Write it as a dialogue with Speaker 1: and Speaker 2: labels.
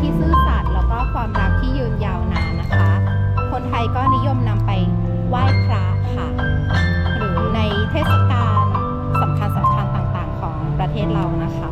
Speaker 1: ที่ซื่อสัตย์แล้วก็ความรักที่ยืนยาวนานนะคะ คนไทยก็นิยมนำไปไหว้พระค่ะ หรือในเทศกาลสำคัญสำคัญต่างๆของประเทศเรานะคะ